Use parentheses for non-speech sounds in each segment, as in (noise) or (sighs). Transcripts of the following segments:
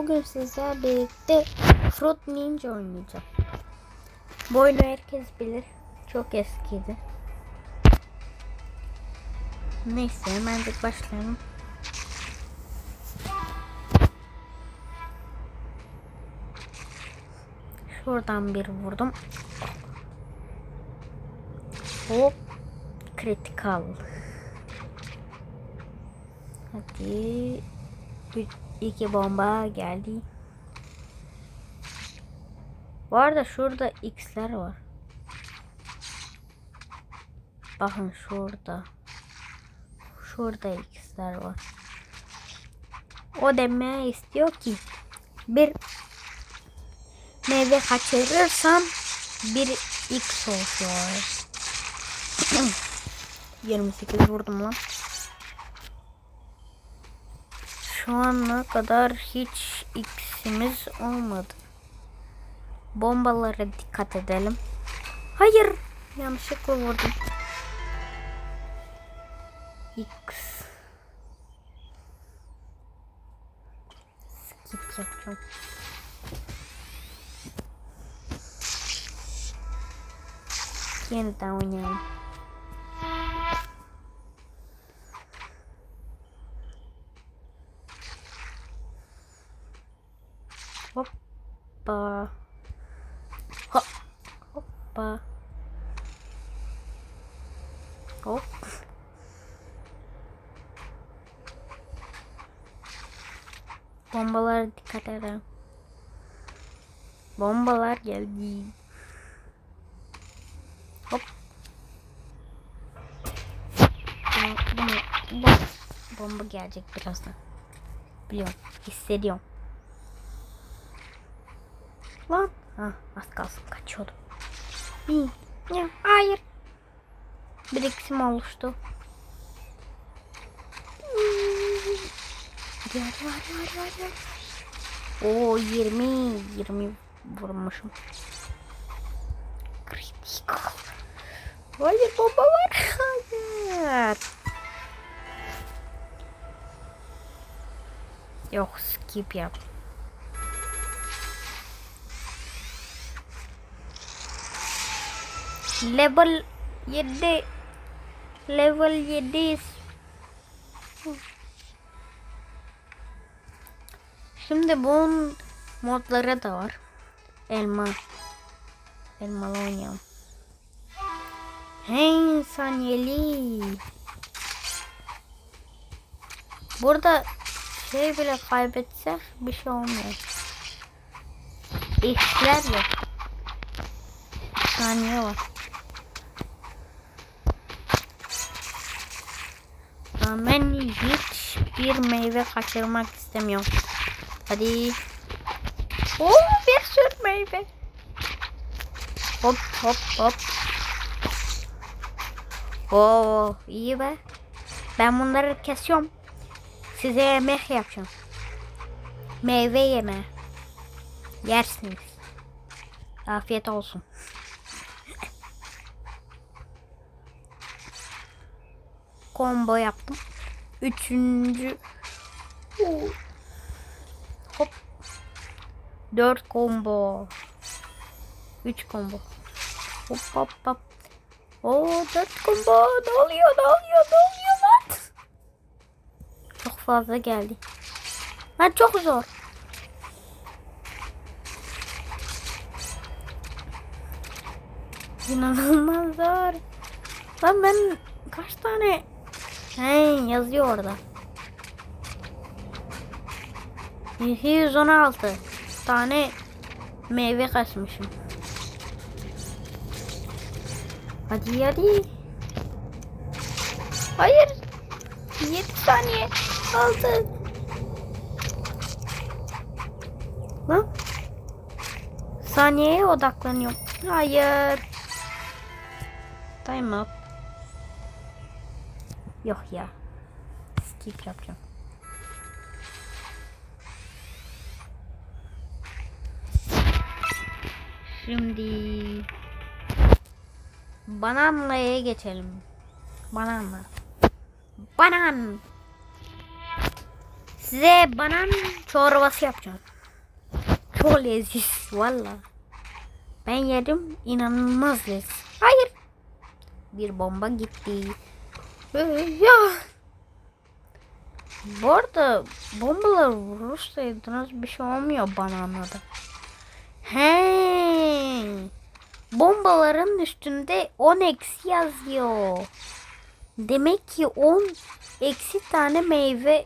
Bugün sizlerle birlikte Fruit Ninja oynayacağım. Bu oyunu herkes bilir. Çok eskiydi. Neyse hemen de başlayalım. Şuradan bir vurdum. Hop. Kritikal. Hadi. İki bomba geldi. Bu arada şurada x'ler var. Bakın şurada. Şurada x'ler var. O demeye istiyor ki bir meyve kaçırırsam bir x oluyor. (clears throat) 28 vurdum lan. Şu ana kadar hiç x'imiz olmadı. Bombalara dikkat edelim. Hayır. Yanlışlıkla vurdum. X. Skip yapacağım. Yeniden oynayalım. Hoppa. Hop. Hoppa. Hop. Bombalara dikkat edelim. Bombalar geldi. Hop. Bu bomba gelecek birazdan. Biliyorum. Hissediyorum. Ya, hayır. Bir eksim oluştu. Hadi hadi hadi hadi hadi. Oo 20 20 vurmuşum. Kritikal. Hayır bomba var. Hayır. Yok skip yap. Level 7 Level 7 Şimdi bunun modları da var. Elma. Elmalı oynayalım. Hey saniyeli. Burada şey bile kaybetsek bir şey olmuyor. İşler yok. Saniye var. Aa, Ben hiçbir meyve kaçırmak istemiyorum. Hadi. Oo bir sürü meyve. Hop hop hop. Oo iyi be. Ben bunları kesiyorum. Size yemek yapacağım. Meyve yeme. Yersiniz. Afiyet olsun. Combo yaptım. Üçüncü. Hop. Dört combo. Üç combo. Hop hop hop. Oo dört combo. Ne oluyor ne oluyor ne oluyor lan? Çok fazla geldi. Ha çok zor. İnanılmaz zor. Lan ben kaç tane He yazıyor orada. 216 tane meyve kaçmışım. Hadi hadi. Hayır. 7 saniye kaldı. Lan. Saniyeye odaklanıyorum. Hayır. Time up. Yok ya. Skip yapacağım. Şimdi bananlaya geçelim. Bananla. Banan. Size banan çorbası yapacağım. çok leziz valla. Ben yedim inanılmaz leziz. Hayır. Bir bomba gitti. Ee, Ya. Bu arada bombalar vurursaydınız bir şey olmuyor bananada. He. Bombaların üstünde 10 eksi yazıyor. Demek ki 10 eksi tane meyve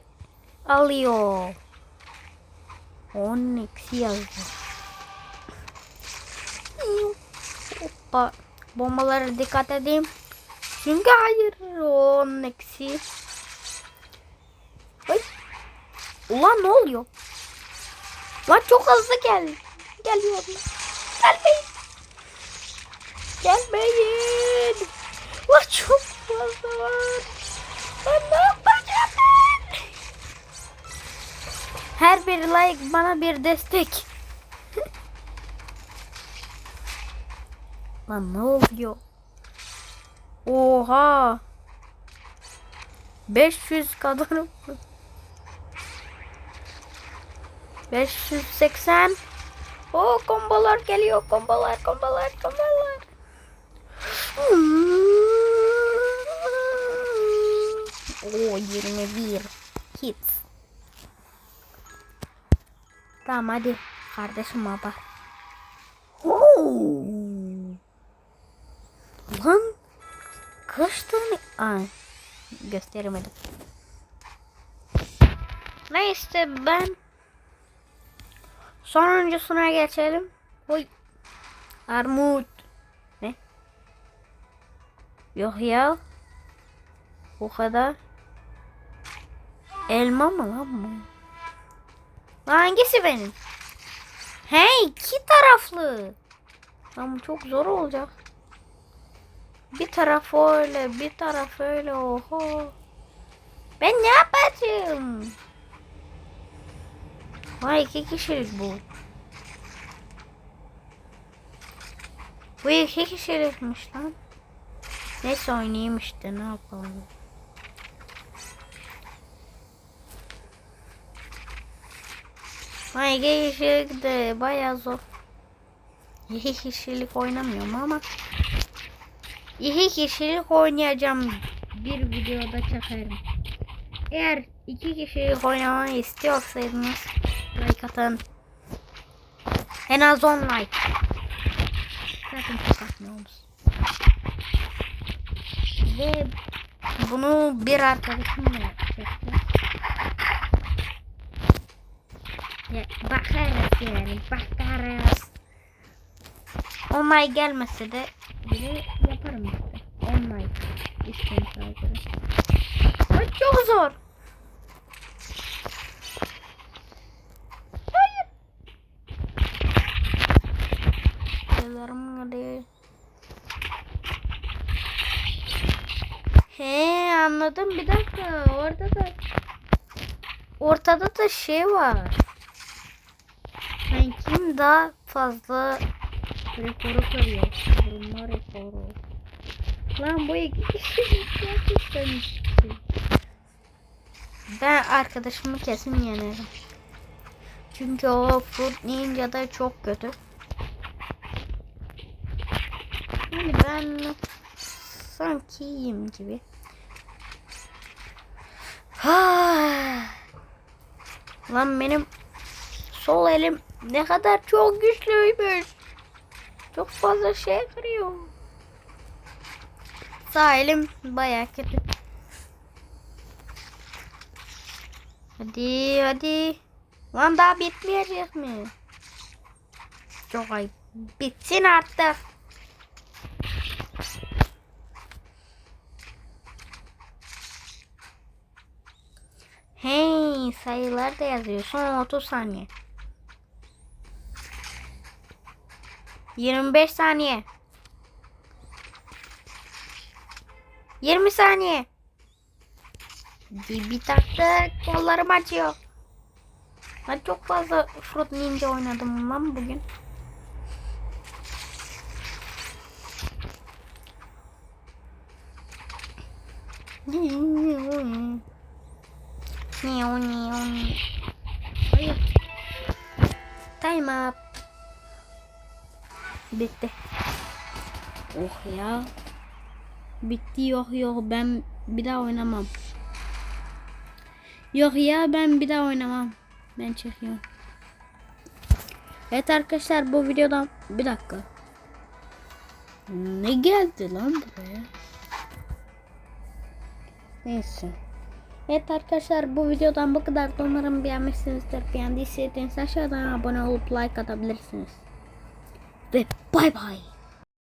alıyor. 10 eksi yazıyor. Hoppa. Bombalara dikkat edeyim. Çünkü hayır 10 eksi. Ay. Ulan ne oluyor? Lan çok hızlı gel. Geliyorum. Gelmeyin. Gelmeyin. Lan çok fazla var. Ben ne yapacağım ben? Her bir like bana bir destek. (laughs) Lan ne oluyor? Oha. 500 kadarım. 580. O kombolar geliyor. Kombolar, kombolar, kombolar. Oo 21 hits. Tamam hadi kardeşim baba. Oo. Lan kaç tane? Ay gösteremedim. Neyse ben sonuncusuna geçelim. Oy. Armut. Ne? Yok ya. O kadar. Elma mı lan bu? Lan Hangisi benim? Hey iki taraflı. Ama çok zor olacak. Bir taraf öyle, bir taraf öyle. Oho. Ben ne yapacağım? Vay iki kişilik bu. Bu iki kişilikmiş lan. Neyse oynayayım işte ne yapalım. İki kişilik de baya zor. İki kişilik oynamıyorum ama İki kişilik oynayacağım. Bir videoda çekerim. Eğer iki kişilik oynamayı istiyorsanız like atın. En az 10 like. Zaten çok atmıyoruz. Ve bunu bir arkadaşımla yapacaklar. Ya, bakarız yani bakarız. Onay gelmese de biri yaparım işte. Onay istedim sadece. Ay çok zor. Hayır. Ellerim hadi. He anladım bir dakika orada da ortada da şey var. Yani kim daha fazla rekoru kırıyor? Vurma rekoru. Lan bu gerçekten. Ben arkadaşımı kesin yenerim. Çünkü o Fruit Ninja da çok kötü. Yani ben sanki iyiyim gibi. Ha. (sighs) Lan benim sol elim ne kadar çok güçlüymüş. Çok fazla şey kırıyor. Sağ elim baya kötü. Hadi hadi. Lan daha bitmeyecek mi? Çok ayıp. Bitsin artık. Hey sayılar da yazıyor. Son 30 saniye. 25 saniye. 20 saniye. Bir, takta kollarım acıyor. Ben çok fazla Fruit Ninja oynadım lan bugün. Hayır. time up. Bitti. Oh ya. Bitti yok yok ben bir daha oynamam. Yok ya ben bir daha oynamam. Ben çekiyorum. Evet arkadaşlar bu videodan bir dakika. Ne geldi lan buraya? Neyse. Evet arkadaşlar bu videodan bu kadar. Umarım beğenmişsinizdir. Beğendiyseniz aşağıdan abone olup like atabilirsiniz. 拜拜。